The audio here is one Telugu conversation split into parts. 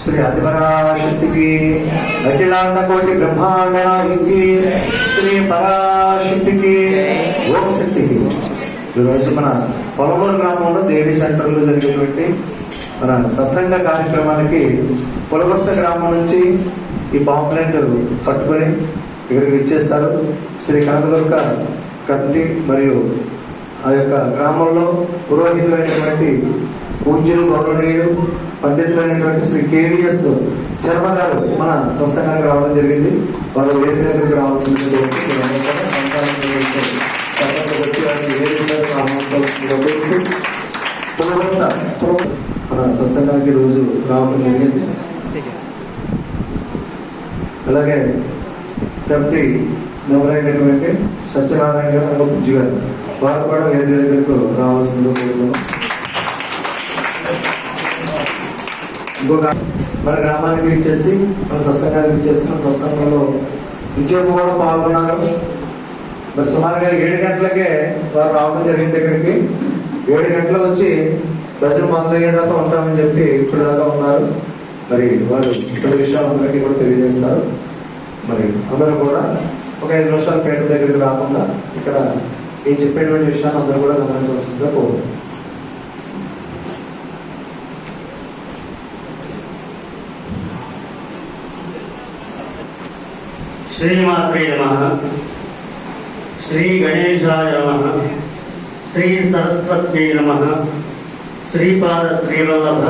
శ్రీ అధిపరాశక్తికి అఖిలాండ కోటి బ్రహ్మాండ శ్రీ పరాశక్తికి ఓం శక్తికి ఈరోజు మన పొలమూరు గ్రామంలో దేవి సెంటర్లో జరిగేటువంటి మన సత్సంగ కార్యక్రమానికి పొలగొత్త గ్రామం నుంచి ఈ పాంప్లెంట్ పట్టుకొని ఇక్కడికి ఇచ్చేస్తారు శ్రీ కనకదుర్గ కత్తి మరియు ఆ యొక్క గ్రామంలో పురోహితులైనటువంటి పూజ్యులు గౌరవనీయులు పండితులైనటువంటి శ్రీ కేవీఎస్ శర్మ గారు మన సత్సంగానికి రావడం జరిగింది. వారు వేదిక దగ్గరికి రావాల్సింది మన సత్సంగానికి రోజు రావడం జరిగింది. అలాగే డెప్యూటీ మెంబర్ అయినటువంటి సత్యనారాయణ గారు అలాగే గారు వారు కూడా వేదిక దగ్గరకు రావాల్సిందో కోరుతున్నాం ఇంకొక మన గ్రామానికి ఇచ్చేసి మన సత్సంగానికి ఇచ్చేసి మన సత్సంగంలో ఉద్యోగం కూడా పాల్గొన్నారు. మరి సుమారుగా ఏడు గంటలకే వారు రావడం జరిగింది ఇక్కడికి. ఏడు గంటలు వచ్చి ప్రజలు మొదలయ్యేదాకా ఉంటామని చెప్పి ఇప్పుడు దాకా ఉన్నారు. మరి వారు ఇప్పుడు విషయాలు అందరికీ కూడా తెలియజేస్తారు. మరి అందరూ కూడా ఒక ఐదు నిమిషాలు పేట దగ్గరికి రాకుండా ఇక్కడ ఈ చెప్పేటువంటి విషయాన్ని అందరూ కూడా గమనించవలసిందిగా కోరుతున్నాను శ్రీమాత్రే నమ. శ్రీ గణేశాయ నమ. శ్రీ సరస్వత్యై నమ. శ్రీపాద శ్రీవల్లభ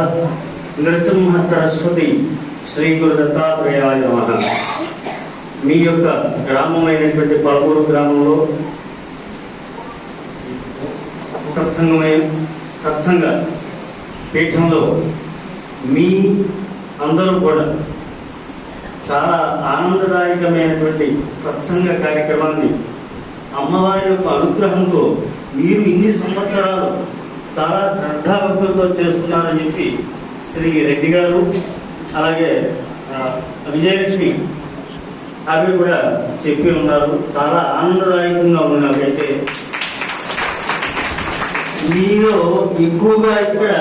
నృసింహ సరస్వతి శ్రీ గురు దత్తాత్రేయాయ నమ. మీ యొక్క గ్రామమైనటువంటి పలమూరు గ్రామంలో సత్సంగమయ సత్సంగ పీఠంలో మీ అందరూ కూడా చాలా ఆనందదాయకమైనటువంటి సత్సంగ కార్యక్రమాన్ని అమ్మవారి యొక్క అనుగ్రహంతో మీరు ఇన్ని సంవత్సరాలు చాలా శ్రద్ధాభక్తులతో చేస్తున్నారని చెప్పి శ్రీ రెడ్డి గారు అలాగే విజయలక్ష్మి అవి కూడా చెప్పి ఉన్నారు. చాలా ఆనందదాయకంగా ఉంది నాకైతే. మీలో ఎక్కువగా ఇక్కడ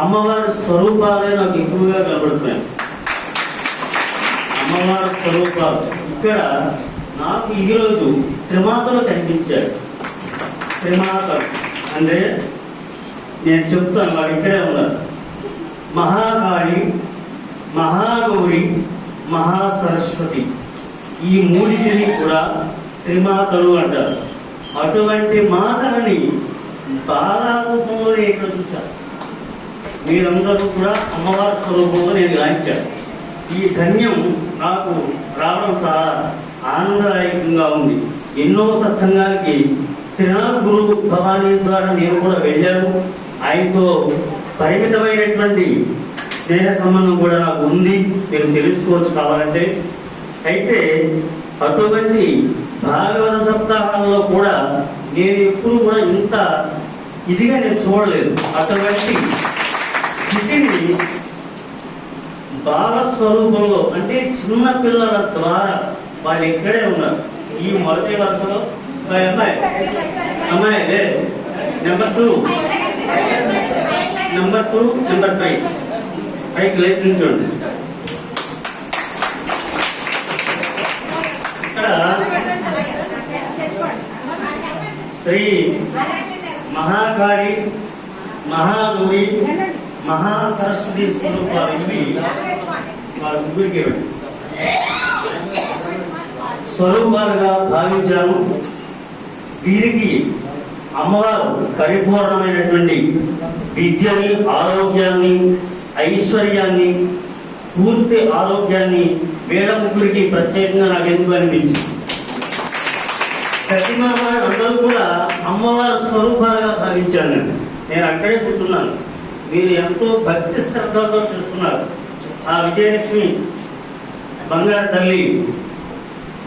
అమ్మవారి స్వరూపాలే నాకు ఎక్కువగా కనబడుతున్నాయి. స్వరూపాలు ఇక్కడ నాకు ఈరోజు త్రిమాతలు కనిపించాడు త్రిమాతలు. అంటే నేను చెప్తాను వాడు ఇక్కడే ఉన్నారు. మహాకాళి మహాగౌరి మహాసరస్వతి. ఈ మూడింటిని కూడా త్రిమాతలు అంటారు. అటువంటి మాతలని బాలారూపంలో నేను ఇక్కడ చూశాను మీరందరూ కూడా అమ్మవారి స్వరూపంలో నేను గాయించాను ఈ ధన్యం నాకు రావడం చాలా ఆనందదాయకంగా ఉంది. ఎన్నో సత్సంగాలకి తిరునాల్ గురు భవానీ ద్వారా నేను కూడా వెళ్ళాను. ఆయనతో పరిమితమైనటువంటి స్నేహ సంబంధం కూడా నాకు ఉంది. మీరు తెలుసుకోవచ్చు కావాలంటే. అయితే అటువంటి భాగవత సప్తాహాల్లో కూడా నేను ఎప్పుడు కూడా ఇంత ఇదిగా నేను చూడలేదు. అటువంటి స్థితిని భావస్వరూపంలో అంటే చిన్న పిల్లల ద్వారా వాళ్ళు ఇక్కడే ఉన్నారు. ఈ మొదటి వరుసలో అమ్మాయి. అమ్మాయి number two. Number two number five. పైకి లేచి నుంచోండి ఇక్కడ శ్రీ మహాకాళి మహాగౌరి మహాసరస్వతి స్వరూపాలు ఇవి వాళ్ళ ముగ్గురికి స్వరూపాలుగా భావించాను వీరికి అమ్మవారు పరిపూర్ణమైనటువంటి విద్యని ఆరోగ్యాన్ని ఐశ్వర్యాన్ని పూర్తి ఆరోగ్యాన్ని వేల ముగ్గురికి ప్రత్యేకంగా నాకు ఎందుకు అనిపించింది? ప్రతి వారు అందరూ కూడా అమ్మవారి స్వరూపాలుగా భావించాను నేను నేను అక్కడే కూర్చున్నాను. మీరు ఎంతో భక్తి శ్రద్ధలతో చేస్తున్నారు. ఆ విజయలక్ష్మి బంగారు తల్లి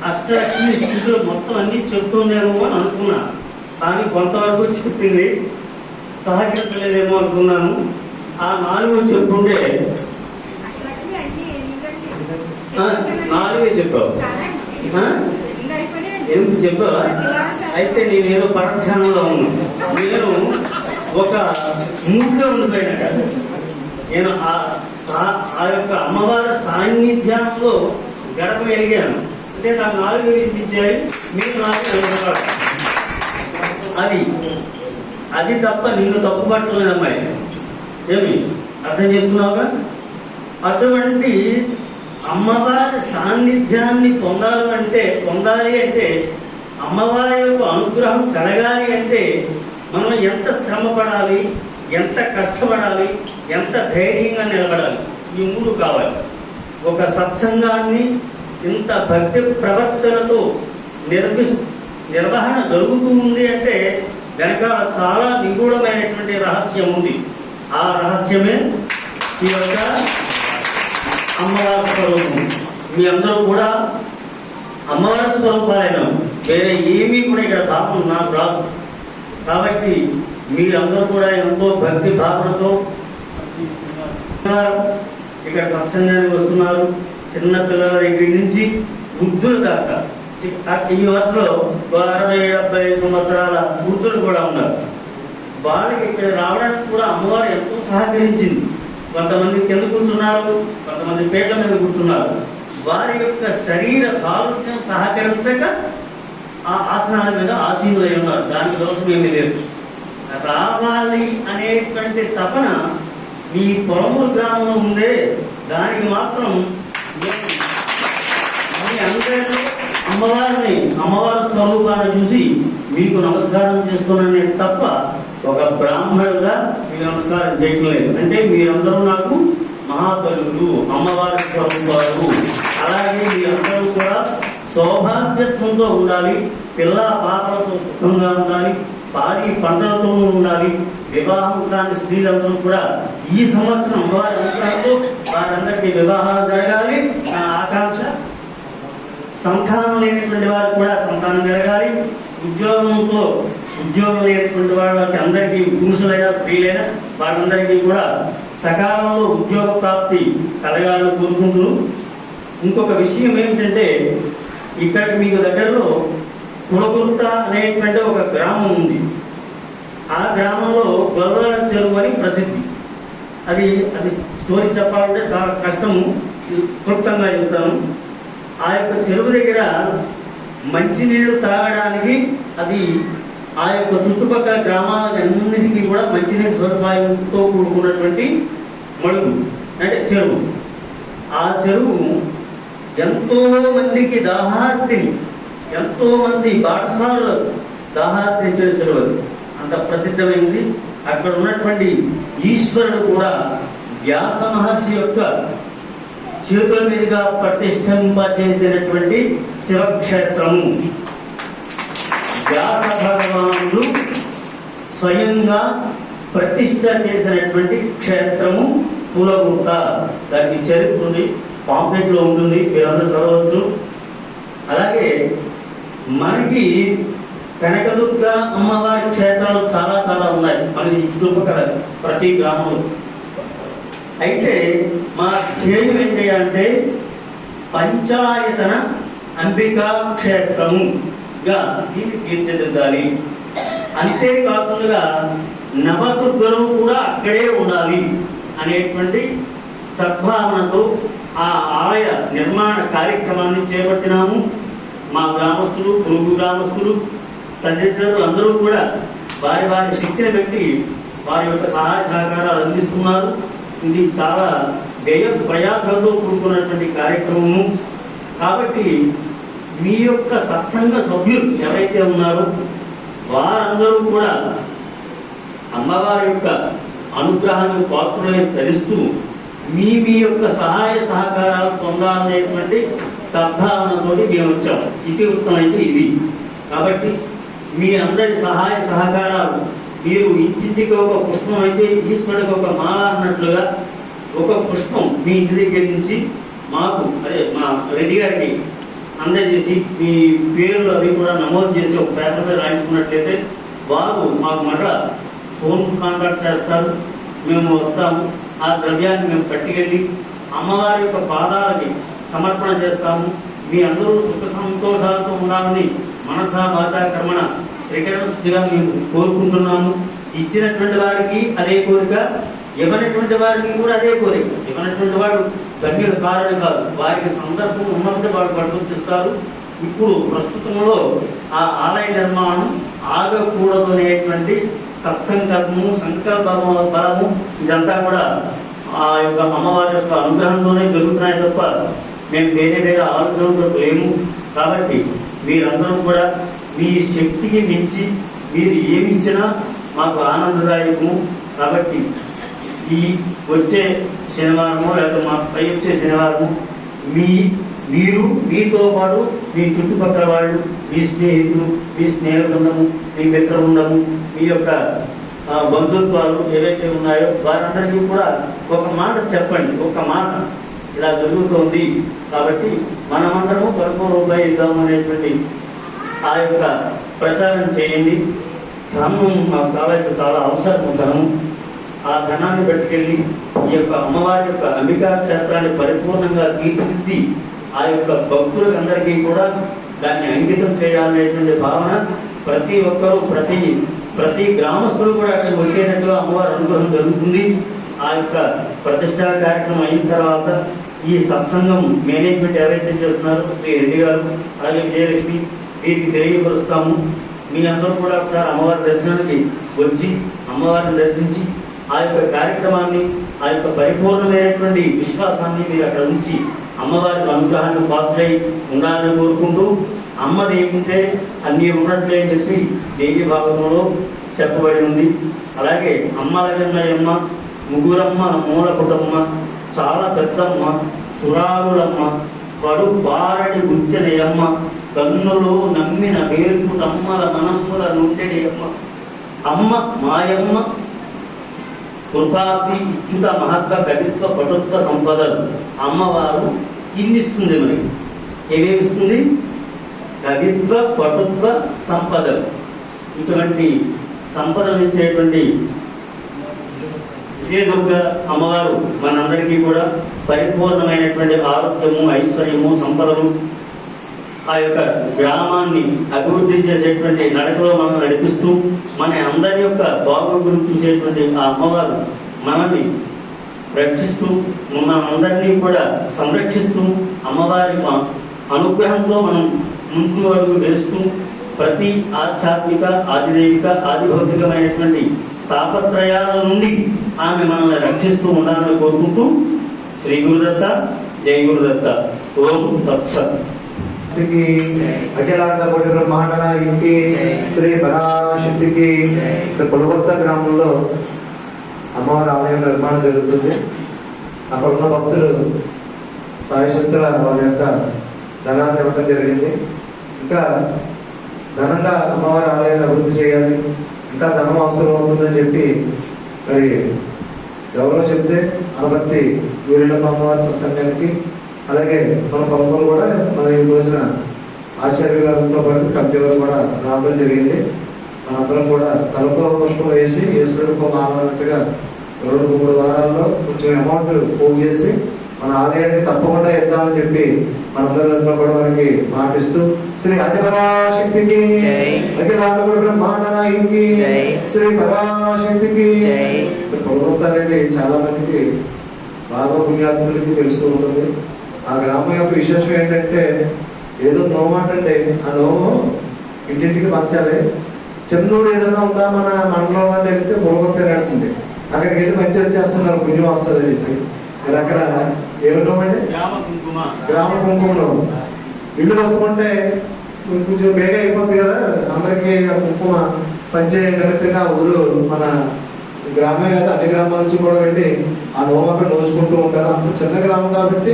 అష్టలక్ష్మి స్థితిలో మొత్తం అన్ని చెప్తుందేమో అని అనుకున్నా. కానీ కొంతవరకు చెప్పింది సహకరించలేదేమో అనుకున్నాను. ఆ నాలుగు ఎందుకంటే నాలుగే చెప్పావు. ఎందుకు చెప్పావా? అయితే నేను ఏదో పరధ్యానంలో ఉన్నాను. నేను ఒక మూడ్లో ఉండిపోయినట్ట నేను ఆ ఆ- యొక్క అమ్మవారి సాన్నిధ్యంలో గడప ఎరిగాను అంటే నాకు నాలుగు వినిపించాయి మీరు నాకు వినపడాలి. అది అది తప్ప నిన్ను తప్పు పట్టలేదు అమ్మాయి ఏమి? అర్థం చేసుకున్నావుగా? అటువంటి అమ్మవారి సాన్నిధ్యాన్ని పొందాలంటే పొందాలి అంటే అమ్మవారి యొక్క అనుగ్రహం కలగాలి అంటే మనం ఎంత శ్రమ పడాలి ఎంత కష్టపడాలి ఎంత ధైర్యంగా నిలబడాలి ఈ మూడు కావాలి. ఒక సత్సంగాన్ని ఇంత భక్తి ప్రవర్తనతో నిర్మి నిర్వహణ జరుగుతూ ఉంది అంటే వెనకాల చాలా నిగూఢమైనటువంటి రహస్యం ఉంది. ఆ రహస్యమే ఈ యొక్క అమ్మవారి స్వరూపం. మీ అందరూ కూడా అమ్మవారి స్వరూపాలైన వేరే ఏమీ కూడా ఇక్కడ భావం నాకు రాదు. కాబట్టి మీరందరూ కూడా ఎంతో భక్తి భావనతో ఇక్కడ సత్సంగానికి వస్తున్నారు. చిన్న పిల్లల దగ్గర నుంచి వృద్ధుల దాకా. ఈ వరుసలో అరవై డెబ్బై సంవత్సరాల వృద్ధులు కూడా ఉన్నారు. వాళ్ళకి ఇక్కడ రావడానికి కూడా అమ్మవారు ఎంతో సహకరించింది. కొంతమంది కింద కూర్చున్నారు కొంతమంది పీట మీద కూర్చున్నారు. వారి యొక్క శరీర కాలుష్యం సహకరించక ఆ ఆసనాల మీద ఆసీనులై ఉన్నారు. దానికి దోషం ఏమీ లేదు. రావాలి అనేటువంటి తపన మీ పొలమూరు గ్రామంలో ఉందే దానికి మాత్రం మీ అందరిలో అమ్మవారిని అమ్మవారి స్వరూపాన్ని చూసి మీకు నమస్కారం చేస్తున్నానే తప్ప ఒక బ్రాహ్మణుడుగా మీకు నమస్కారం చేయటం లేదు. అంటే మీరందరూ నాకు మహాబలులు అమ్మవారి స్వరూపాలు. అలాగే మీరందరూ కూడా సౌభాగ్యత్వంతో ఉండాలి పిల్ల పాపలతో సుఖంగా ఉండాలి భారీ పంటలతో ఉండాలి. వివాహం కాని స్త్రీలందరూ కూడా ఈ సంవత్సరం అమ్మవారి అనుగ్రహంతో వారందరికీ వివాహాలు జరగాలి. నా ఆకాంక్ష సంతానం లేనటువంటి వారికి కూడా సంతానం జరగాలి. ఉద్యోగంతో ఉద్యోగం లేనటువంటి వాళ్ళకి అందరికీ పురుషులైనా స్త్రీలైనా వారందరికీ కూడా సకాలంలో ఉద్యోగ ప్రాప్తి కలగాలని కోరుకుంటున్నాను ఇంకొక విషయం ఏమిటంటే ఇక్కడ మీకు దగ్గరలో కులగుంట అనేటువంటి ఒక గ్రామం ఉంది. ఆ గ్రామంలో గొర్రెల చెరువు అని ప్రసిద్ధి. అది అది స్టోరీ చెప్పాలంటే చాలా కష్టము. క్లుప్తంగా చెప్తాను ఆ యొక్క చెరువు దగ్గర మంచినీరు తాగడానికి అది ఆ యొక్క చుట్టుపక్కల గ్రామాలన్నిటికీ కూడా మంచినీరు సదుపాయంతో కూడుకున్నటువంటి మడుగు అంటే చెరువు. ఆ చెరువు ఎంతో మందికి దాహార్తిని ఎంతో మంది బాటసారులు దాహార్తించిన చెరువు అంత ప్రసిద్ధమైంది. అక్కడ ఉన్నటువంటి ఈశ్వరుడు కూడా వ్యాస మహర్షి యొక్క చేతుల మీదుగా ప్రతిష్ఠింప చేసినటువంటి శివక్షేత్రము. వ్యాస భగవానుడు స్వయంగా ప్రతిష్ట చేసినటువంటి క్షేత్రము పూలగుంట దానికి చరిత్ర ఉంది పాంప్లెట్లో ఉంటుంది మీరందరూ చదవచ్చు. అలాగే మనకి కనకదుర్గ అమ్మవారి క్షేత్రాలు చాలా చాలా ఉన్నాయి. మనకి చుట్టుపక్కల ప్రతి గ్రామంలో. అయితే మా ధ్యేయం ఏంటి అంటే పంచాయతన అంబికా క్షేత్రముగా దీన్ని తీర్చిదిద్దాలి. అంతేకాకుండా నవదుర్గలు కూడా అక్కడే ఉండాలి అనేటువంటి సద్భావనతో ఆ ఆలయ నిర్మాణ కార్యక్రమాన్ని చేపట్టినాము. మా గ్రామస్తులు పొరుగు గ్రామస్తులు తదితరులు అందరూ కూడా వారి వారి శక్తిని పెట్టి వారి యొక్క సహాయ సహకారాలు అందిస్తున్నారు. ఇది చాలా వ్యయ ప్రయాసంతో కూడుకున్నటువంటి కార్యక్రమము. కాబట్టి మీ యొక్క సత్సంగ సభ్యులు ఎవరైతే ఉన్నారో వారందరూ కూడా అమ్మవారి యొక్క అనుగ్రహానికి పాత్రలని తెలుస్తూ మీ మీ యొక్క సహాయ సహకారాలు పొందాలనేటువంటి సద్భావనతో మేము వచ్చాం ఇతివృత్తం అయితే ఇది. కాబట్టి మీ అందరి సహాయ సహకారాలు మీరు ఇంటింటికి ఒక పుష్పం అయితే ఈశ్వరుడికి ఒక మాల అన్నట్లుగా ఒక పుష్పం మీ ఇంటి దగ్గర నుంచి మాకు అదే మా రెడ్డి గారికి అందజేసి మీ పేర్లు అవి కూడా నమోదు చేసి ఒక పేపర్పై రాయించుకున్నట్లయితే వారు మాకు మరలా ఫోన్ కాంటాక్ట్ చేస్తారు మేము వస్తాము. ఆ ద్రవ్యాన్ని మేము పట్టుకెళ్ళి అమ్మవారి యొక్క పాదాలకి సమర్పణ చేస్తాము. మీ అందరూ సుఖ సంతోషాలతో ఉండాలని మనసా వాచా కర్మణ త్రికరణ శుద్ధిగా మేము కోరుకుంటున్నాము. ఇచ్చినటువంటి వారికి అదే కోరిక ఇవ్వనటువంటి వారికి కూడా అదే కోరిక. ఇవ్వనటువంటి వాడు ధన్యుడు కారణం కాదు. వారికి సందర్భం ఉన్నప్పుడు వాడు పట్టుకొచ్చిస్తారు ఇప్పుడు ప్రస్తుతంలో ఆ ఆలయ నిర్మాణం ఆగకూడదు అనేటువంటి సత్సంకల్పము సంకల్ప బలము ఇదంతా కూడా ఆ యొక్క అమ్మవారి యొక్క అనుగ్రహంతోనే జరుగుతున్నాయి తప్ప మేము వేరే వేరే ఆలోచనతో లేము కాబట్టి మీరందరూ కూడా మీ శక్తికి మించి మీరు ఏమి ఇచ్చినా మాకు ఆనందదాయకము. కాబట్టి ఈ వచ్చే శనివారము లేక మా పై వచ్చే శనివారము మీ మీరు మీతో పాటు మీ చుట్టుపక్కల వాళ్ళు మీ స్నేహితులు మీ స్నేహితులు మీ మిత్రులు ఉండము మీ యొక్క బంధుత్వాలు ఏవైతే ఉన్నాయో వారందరికీ కూడా ఒక మాట చెప్పండి ఒక మాట. ఇలా జరుగుతోంది. కాబట్టి మనమందరము కలుపు రూపాయలు ఇద్దాం అనేటువంటి ఆ యొక్క ప్రచారం చేయండి. ధనం మాకు చాలా చాలా అవసరం ధనము. ఆ ధనాన్ని పట్టుకెళ్ళి ఈ యొక్క అమ్మవారి యొక్క అంబికా క్షేత్రాన్ని పరిపూర్ణంగా తీర్చిదిద్ది ఆ యొక్క భక్తులకు అందరికీ కూడా దాన్ని అంకితం చేయాలనేటువంటి భావన ప్రతి ఒక్కరూ ప్రతి ప్రతి గ్రామస్తులు కూడా అక్కడికి వచ్చేటట్టుగా అమ్మవారి అనుగ్రహం జరుగుతుంది. ఆ యొక్క ప్రతిష్టా కార్యక్రమం అయిన తర్వాత ఈ సత్సంగం మేనేజ్మెంట్ ఎవరైతే చేస్తున్నారో శ్రీ రెడ్డి గారు అలాగే విజయలక్ష్మి వీరికి తెలియపరుస్తాము. మీ అందరూ కూడా ఒకసారి అమ్మవారి దర్శనానికి వచ్చి అమ్మవారిని దర్శించి ఆ యొక్క కార్యక్రమాన్ని ఆ యొక్క పరిపూర్ణమైనటువంటి విశ్వాసాన్ని మీరు అక్కడ ఉంచి అమ్మవారి అనుగ్రహాన్ని పాత్రై ఉండాలని కోరుకుంటూ అమ్మ లేకుంటే అన్నీ ఉన్నట్లే అని చెప్పి దేవి భాగంలో చెప్పబడి ఉంది. అలాగే అమ్మలగన్నయ్యమ్మ ముగ్గురమ్మ మూల కుటుంబ చాలా పెద్దమ్మ సురారులమ్మ పడు బారడి గుర్తినయమ్మ కన్నులో నమ్మిన వేల్పుటమ్మల మనమ్ముల నుండెడి అమ్మ అమ్మ మాయమ్మ కృపాది ఇచ్చుట మహత్వ కవిత్వ పటుత్వ సంపదలు. అమ్మవారు ఇన్నిస్తుంది మరి. ఏమేమిస్తుంది? కవిత్వ పటుత్వ సంపదలు. ఇటువంటి సంపదలు ఇచ్చేటువంటి విజయదుర్గ అమ్మవారు మనందరికీ కూడా పరిపూర్ణమైనటువంటి ఆరోగ్యము ఐశ్వర్యము సంపదలు ఆ యొక్క గ్రామాన్ని అభివృద్ధి చేసేటువంటి నడకలో మనం నడిపిస్తూ మన అందరి యొక్క బాగోగులు చూసేటువంటి ఆ అమ్మవారు మనల్ని రక్షిస్తూ మన అందరినీ కూడా సంరక్షిస్తూ అమ్మవారి అనుగ్రహంతో మనం ముందు అడుగు వేస్తూ ప్రతి ఆధ్యాత్మిక ఆదిదైవిక ఆదిభౌతికమైనటువంటి తాపత్రయాల నుండి ఆమె మనల్ని రక్షిస్తూ ఉండాలని కోరుకుంటూ శ్రీ గురుదత్త జై గురుదత్త. ఓం తత్సత్. శక్తికి అఖిలాండ కోటి బ్రహ్మాండ ఇంటి శ్రీ పరాశక్తికి ఇక్కడ పులకొత్త గ్రామంలో అమ్మవారి ఆలయం నిర్మాణం జరుగుతుంది. అక్కడ ఉన్న భక్తులు సాయశక్తుల వారి యొక్క ధనాన్ని ఇవ్వడం జరిగింది. ఇంకా ఘనంగా అమ్మవారి ఆలయాన్ని అభివృద్ధి చేయాలి. ఇంకా ధనం అవసరం అవుతుందని చెప్పి మరి ఎవరో చెప్తే అనుమతి వీరులమ్మ అమ్మవారి సత్సంగానికి అలాగే మన పలువురు కూడా మన ఈ రోజున ఆచార్య గారితో పాటు కమిటీ వారు కూడా రావడం జరిగింది. మనందరం కూడా తలకో పుష్పం వేసి ఈశ్వరుడికి మాలన్నట్టుగా రెండు మూడు వారాల్లో కొంచెం అమౌంట్ పోగు చేసి మన ఆలయానికి తప్పకుండా ఇద్దామని చెప్పి మనందరి తరఫున కూడా మనకి మాటిస్తూ శ్రీ అధిపరాశక్తికి జై. అఖిలాండ బ్రహ్మాండ నాయకి జై. శ్రీ పరాశక్తికి. జై. పర్వతం అనేది చాలా మందికి బాగా పుణ్యాత్ములకి తెలుస్తూ ఉంటుంది. ఆ గ్రామం యొక్క విశేషం ఏంటంటే ఏదో నోము అంటే ఆ నోము ఇంటింటికి పంచాలి. చెన్నూరు ఏదైనా ఉందా మన మండలం అని వెళ్తే మురగొత్తే అంటుంది. అక్కడికి వెళ్ళి మంచి వచ్చేస్తున్నారు పుణ్యం వస్తుంది అని చెప్పి. మరి అక్కడ ఏమంటామండి గ్రామ కుంకుమ. గ్రామ కుంకుమలో ఇల్లు తప్పుకుంటే కొంచెం బేగా అయిపోతుంది కదా. అందరికీ ఆ కుంకుమ నిమిత్తంగా ఊరు మన గ్రామే కదా అన్ని గ్రామాల నుంచి కూడా వెళ్ళి ఆ నోము అక్కడ నోచుకుంటూ ఉంటారు. అంత చిన్న గ్రామం కాబట్టి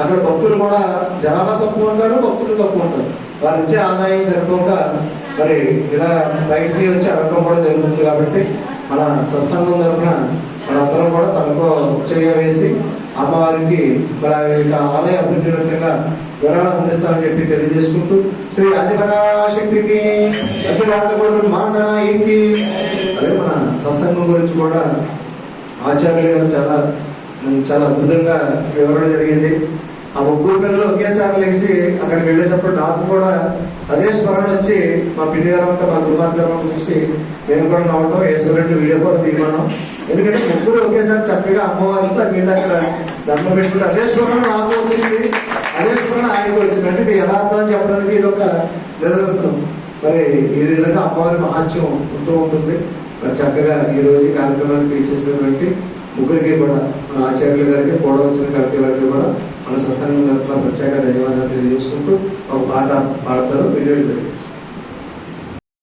అక్కడ భక్తులు కూడా జనాభా తక్కువ ఉంటారు భక్తులు తక్కువ ఉంటారు. వారు ఇచ్చే ఆదాయం సరిపోక మరి ఇలా బయటికి వచ్చి అడగడం కూడా జరుగుతుంది కాబట్టి మన సత్సంగం తరఫున మనందరం కూడా తనకు చేయవేసి అమ్మవారికి మరి ఆ ఆలయ అభివృద్ధి విధంగా వివరాలు అందిస్తామని చెప్పి తెలియజేసుకుంటూ శ్రీ ఆదిపరాశక్తికి మాండనాయికి అదే మన సత్సంగం గురించి కూడా ఆచార్యులు గారు చాలా చాలా అద్భుతంగా వివరణ జరిగింది. ఆ ముగ్గురు పిల్లలు ఒకేసారి లేచి అక్కడికి వెళ్ళేటప్పుడు నాకు కూడా అదే స్మరణ వచ్చి మా పిల్లి గారు మా గురుమాత గారు చూసి నేను కూడా నవ్వడం వేసుకున్నట్టు వీడియో కూడా తీయమన్నాం. ఎందుకంటే ముగ్గురు ఒకేసారి చక్కగా అమ్మవారితో వీళ్ళు అక్కడ దండం పెట్టుకుని అదే స్మరణ నాకు వచ్చింది. అదే స్మరణ ఆయనకు వచ్చింది. అంటే ఇది యథార్థం అని చెప్పడానికి ఇది ఒక నిదర్శనం. మరి ఈ విధంగా అమ్మవారి మహాత్యం ఉంటూ ఉంటుంది. మరి చక్కగా ఈ రోజు ఈ కార్యక్రమానికి ఇచ్చేసినటువంటి ముగ్గురికి కూడా మన ఆచార్యులు గారికి కూడా వచ్చిన కవిత గారికి కూడా మన సత్సంగం తరఫున ప్రత్యేక ధన్యవాదాలు తెలియజేసుకుంటూ ఒక పాట పాడతారు వీడియో